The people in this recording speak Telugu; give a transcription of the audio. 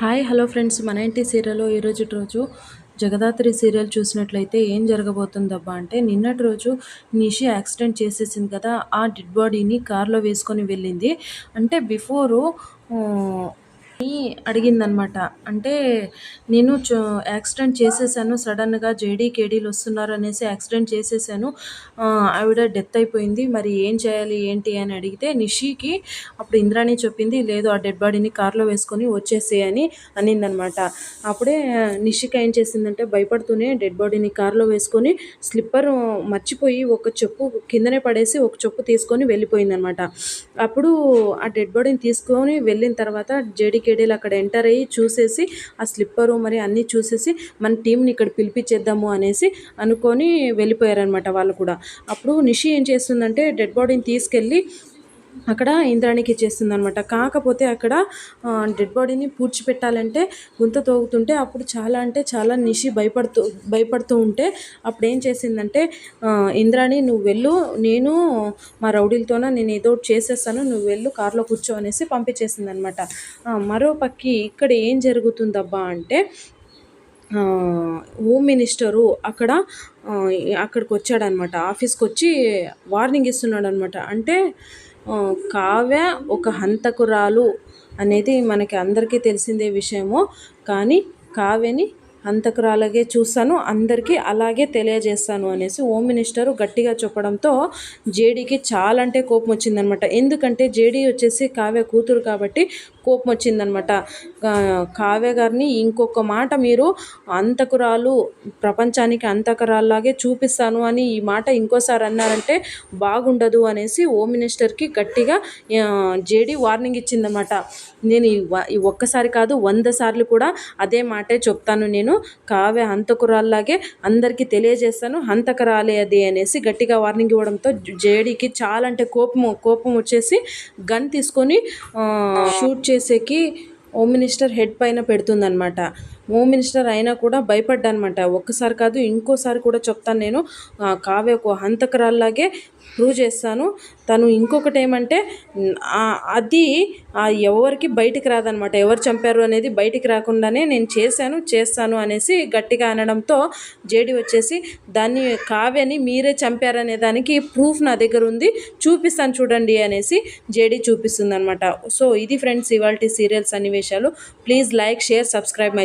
Hi hello friends. మన ఇంటి సీరియల్లో ఈరోజు రోజు జగదాత్రి సీరియల్ చూసినట్లయితే ఏం జరగబోతుందబ్బా అంటే నిన్నటి రోజు నిషి యాక్సిడెంట్ చేసేసింది కదా ఆ డెడ్ బాడీని కార్లో వేసుకొని వెళ్ళింది. అంటే బిఫోరు అడిగిందనమాట. అంటే నేను యాక్సిడెంట్ చేసేసాను సడన్గా జేడీ కేడీలు వస్తున్నారు అనేసి యాక్సిడెంట్ చేసేసాను. ఆవిడ డెత్ అయిపోయింది. మరి ఏం చేయాలి ఏంటి అని అడిగితే నిషికి అప్పుడు ఇంద్రాణి చెప్పింది లేదు ఆ డెడ్ బాడీని కార్లో వేసుకొని వచ్చేసే అని అనిందనమాట. అప్పుడే నిషిక ఏం చేసిందంటే భయపడుతూనే డెడ్ బాడీని కార్లో వేసుకొని స్లిప్పర్ మర్చిపోయి ఒక చెప్పు కిందనే పడేసి ఒక చెప్పు తీసుకొని వెళ్ళిపోయిందనమాట. అప్పుడు ఆ డెడ్ బాడీని తీసుకొని వెళ్ళిన తర్వాత జేడీకేడీలు అక్కడ ఎంటర్ అయ్యి చూసేసి ఆ స్లిప్పరు మరి అన్నీ చూసేసి మన టీంని ఇక్కడ పిలిపించేద్దాము అనేసి అనుకొని వెళ్ళిపోయారనమాట వాళ్ళు కూడా. అప్పుడు నిషి ఏం చేస్తుందంటే డెడ్ బాడీని తీసుకెళ్ళి అక్కడ ఇంద్రానికి ఇచ్చేస్తుంది అనమాట కాకపోతే అక్కడ డెడ్ బాడీని పూడ్చిపెట్టాలంటే గుంత తోగుతుంటే అప్పుడు చాలా అంటే చాలా నిషి భయపడుతూ భయపడుతూ ఉంటే అప్పుడు ఏం చేసిందంటే ఇంద్రాణి నువ్వు వెళ్ళు నేను మా రౌడీలతోన నేను ఏదో ఒకటి చేసేస్తాను నువ్వు వెళ్ళు కారులో కూర్చో అనేసి పంపించేసింది అనమాట మరో పక్కి ఇక్కడ ఏం జరుగుతుందబ్బా అంటే హోమ్ మినిస్టరు అక్కడ అక్కడికి వచ్చాడనమాట ఆఫీస్కి వచ్చి వార్నింగ్ ఇస్తున్నాడు అనమాట అంటే కావ్య ఒక హంతకురాలు అనేది మనకి అందరికీ తెలిసిందే విషయము. కానీ కావ్యని హంతకురాలగే చూస్తాను అందరికీ అలాగే తెలియజేస్తాను అనేసి హోమ్ మినిస్టర్ గట్టిగా చెప్పడంతో జేడీకి చాలా అంటే కోపం వచ్చిందనమాట ఎందుకంటే జేడీ వచ్చేసి కావ్య కూతురు కాబట్టి కోపం వచ్చిందనమాట. కావ్య గారిని ఇంకొక మాట మీరు అంతకురాలు ప్రపంచానికి అంతకురాల్లాగే చూపిస్తాను అని ఈ మాట ఇంకోసారి అన్నారంటే బాగుండదు అనేసి హోమ్ మినిస్టర్కి గట్టిగా జేడీ వార్నింగ్ ఇచ్చిందనమాట. నేను ఈ ఒక్కసారి కాదు వంద సార్లు కూడా అదే మాటే చెప్తాను నేను. కావ్య హంతకురాల్లాగే అందరికీ తెలియజేస్తాను హంతకరాలే అది అనేసి గట్టిగా వార్నింగ్ ఇవ్వడంతో జేడీకి చాలా అంటే కోపం కోపం వచ్చేసి గన్ తీసుకొని షూట్ చేసి షూట్ చేసేకి హోమ్ మినిస్టర్ హెడ్ పైన పెడుతుందనమాట హోమ్ మినిస్టర్ అయినా కూడా భయపడ్డానమాట. ఒక్కసారి కాదు ఇంకోసారి కూడా చెప్తాను నేను. ఆ, కావ్య ఒక హంతకరాల్లాగే ప్రూవ్ చేస్తాను. తను ఇంకొకటి ఏమంటే అది ఎవరికి బయటికి రాదనమాట ఎవరు చంపారు అనేది బయటికి రాకుండానే నేను చేశాను చేస్తాను అనేసి గట్టిగా అనడంతో జేడి వచ్చేసి దాన్ని కావ్యని మీరే చంపారనే దానికి ప్రూఫ్ నా దగ్గర ఉంది చూపిస్తాను చూడండి అనేసి జేడి చూపిస్తుంది అనమాట సో ఇది ఫ్రెండ్స్ ఇవాళ సీరియల్స్ విశేషాలు. Please like share subscribe my